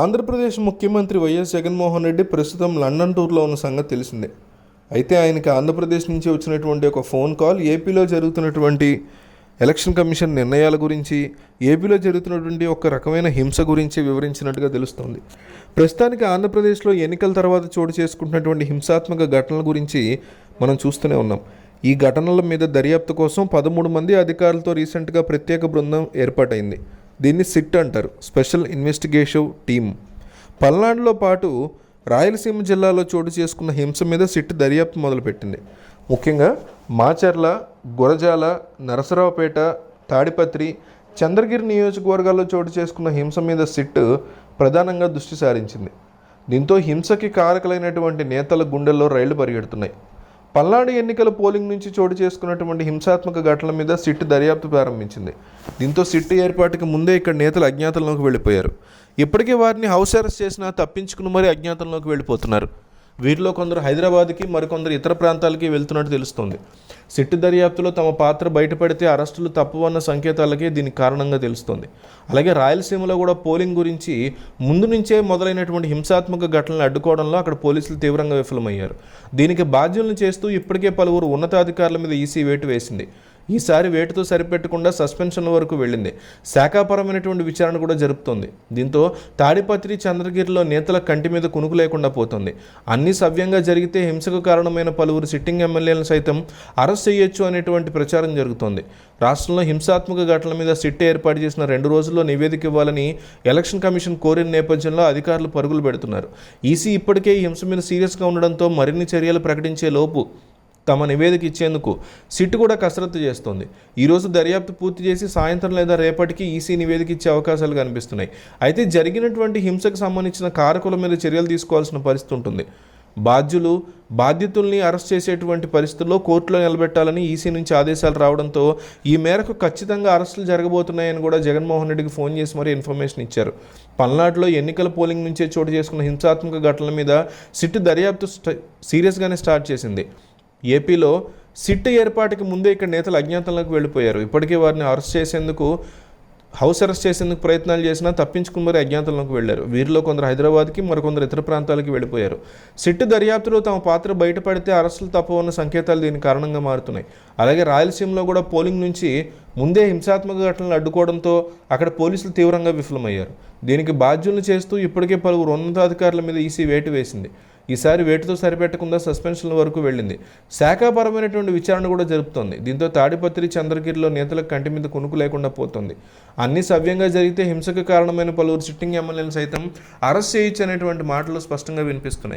ఆంధ్రప్రదేశ్ ముఖ్యమంత్రి వైఎస్ జగన్మోహన్ రెడ్డి ప్రస్తుతం లండన్ టూర్లో ఉన్న సంగతి తెలిసిందే. అయితే ఆయనకి ఆంధ్రప్రదేశ్ నుంచి వచ్చినటువంటి ఒక ఫోన్ కాల్ ఏపీలో జరుగుతున్నటువంటి ఎలక్షన్ కమిషన్ నిర్ణయాల గురించి ఏపీలో జరుగుతున్నటువంటి ఒక రకమైన హింస గురించి వివరించినట్టుగా తెలుస్తోంది. ప్రస్తుతానికి ఆంధ్రప్రదేశ్లో ఎన్నికల తర్వాత చోటు చేసుకుంటున్నటువంటి హింసాత్మక ఘటనల గురించి మనం చూస్తూనే ఉన్నాం. ఈ ఘటనల మీద దర్యాప్తు కోసం పదమూడు మంది అధికారులతో రీసెంట్గా ప్రత్యేక బృందం ఏర్పాటైంది. దీన్ని సిట్ అంటారు స్పెషల్ ఇన్వెస్టిగేటివ్ టీమ్. పల్నాడులో పాటు రాయలసీమ జిల్లాలో చోటు చేసుకున్న హింస మీద సిట్ దర్యాప్తు మొదలుపెట్టింది. ముఖ్యంగా మాచర్ల గురజాల నరసరావుపేట తాడిపత్రి చంద్రగిరి నియోజకవర్గాల్లో చోటు చేసుకున్న హింస మీద సిట్ ప్రధానంగా దృష్టి సారించింది. దీంతో హింసకి కారకులైనటువంటి నేతల గుండెల్లో రైళ్ళు పరిగెడుతున్నాయి. పల్నాడు ఎన్నికల పోలింగ్ నుంచి చోటు చేసుకున్నటువంటి హింసాత్మక ఘటనల మీద సిట్ దర్యాప్తు ప్రారంభించింది. దీంతో సిట్ ఏర్పాటుకి ముందే ఇక్కడ నేతలు అజ్ఞాతంలోకి వెళ్ళిపోయారు. ఇప్పటికే వారిని హౌస్ అరెస్ట్ చేసినా తప్పించుకుని మరీ అజ్ఞాతంలోకి వెళ్ళిపోతున్నారు. వీరిలో కొందరు హైదరాబాద్కి మరికొందరు ఇతర ప్రాంతాలకి వెళ్తున్నట్టు తెలుస్తోంది. సిట్టు దర్యాప్తులో తమ పాత్ర బయటపడితే అరెస్టులు తప్పవన్న సంకేతాలకే దీనికి కారణంగా తెలుస్తోంది. అలాగే రాయలసీమలో కూడా పోలింగ్ గురించి ముందు నుంచే మొదలైనటువంటి హింసాత్మక ఘటనలు అడ్డుకోవడంలో అక్కడ పోలీసులు తీవ్రంగా విఫలమయ్యారు. దీనికి బాధ్యులను చేస్తూ ఇప్పటికే పలువురు ఉన్నతాధికారుల మీద ఈసీ వేటు వేసింది. ఈసారి వేటుతో సరిపెట్టకుండా సస్పెన్షన్ వరకు వెళ్ళింది. శాఖాపరమైనటువంటి విచారణ కూడా జరుపుతోంది. దీంతో తాడిపత్రి చంద్రగిరిలో నేతల కంటి మీద కునుకు లేకుండా పోతుంది. అన్ని సవ్యంగా జరిగితే హింసకు కారణమైన పలువురు సిట్టింగ్ ఎమ్మెల్యేలను సైతం అరెస్ట్ చేయొచ్చు అనేటువంటి ప్రచారం జరుగుతోంది. రాష్ట్రంలో హింసాత్మక ఘటనల మీద సిట్ ఏర్పాటు చేసిన రెండు రోజుల్లో నివేదిక ఇవ్వాలని ఎలక్షన్ కమిషన్ కోరిన నేపథ్యంలో అధికారులు పరుగులు పెడుతున్నారు. ఈసీ ఇప్పటికే ఈ హింస మీద సీరియస్గా ఉండడంతో మరిన్ని చర్యలు ప్రకటించే లోపు తమ నివేదిక ఇచ్చేందుకు సిట్ కూడా కసరత్తు చేస్తోంది. ఈరోజు దర్యాప్తు పూర్తి చేసి సాయంత్రం లేదా రేపటికి ఈసీ నివేదిక ఇచ్చే అవకాశాలు కనిపిస్తున్నాయి. అయితే జరిగినటువంటి హింసకు సంబంధించిన కారకుల మీద చర్యలు తీసుకోవాల్సిన పరిస్థితి ఉంటుంది. బాధ్యులు బాధ్యతుల్ని అరెస్ట్ చేసేటువంటి పరిస్థితుల్లో కోర్టులో నిలబెట్టాలని ఈసీ నుంచి ఆదేశాలు రావడంతో ఈ మేరకు ఖచ్చితంగా అరెస్టులు జరగబోతున్నాయని కూడా జగన్మోహన్ రెడ్డికి ఫోన్ చేసి మరీ ఇన్ఫర్మేషన్ ఇచ్చారు. పల్నాడులో ఎన్నికల పోలింగ్ నుంచే చోటు చేసుకున్న హింసాత్మక ఘటనల మీద సిట్ దర్యాప్తు సీరియస్గానే స్టార్ట్ చేసింది. ఏపీలో సిట్ ఏర్పాటుకి ముందే ఇక్కడ నేతలు అజ్ఞాతంలోకి వెళ్ళిపోయారు. ఇప్పటికే వారిని అరెస్ట్ చేసేందుకు హౌస్ అరెస్ట్ చేసేందుకు ప్రయత్నాలు చేసినా తప్పించుకుని మరి అజ్ఞాతంలోకి వెళ్ళారు వీరిలో కొందరు హైదరాబాద్కి మరికొందరు ఇతర ప్రాంతాలకు వెళ్ళిపోయారు. సిట్టు దర్యాప్తులో తమ పాత్ర బయటపడితే అరెస్టులు తప్పవన్న సంకేతాలు దీని కారణంగా మారుతున్నాయి. అలాగే రాయలసీమలో కూడా పోలింగ్ నుంచి ముందే హింసాత్మక ఘటనలు అడ్డుకోవడంతో అక్కడ పోలీసులు తీవ్రంగా విఫలమయ్యారు. దీనికి బాధ్యులను చేస్తూ ఇప్పటికే పలువురు ఉన్నతాధికారుల మీద ఈసీ వేటు వేసింది. ఈసారి వేటుతో సరిపెట్టకుండా సస్పెన్షన్ల వరకు వెళ్ళింది. శాఖాపరమైనటువంటి విచారణ కూడా జరుపుతోంది. దీంతో తాడిపత్రి చంద్రగిరిలో నేతలకు కంటి మీద కొనుక్కు లేకుండా పోతుంది. అన్ని సవ్యంగా జరిగితే హింసకు కారణమైన పలువురు సిట్టింగ్ ఎమ్మెల్యేలు సైతం అరెస్ట్ చేయొచ్చు అనేటువంటి మాటలు స్పష్టంగా వినిపిస్తున్నాయి.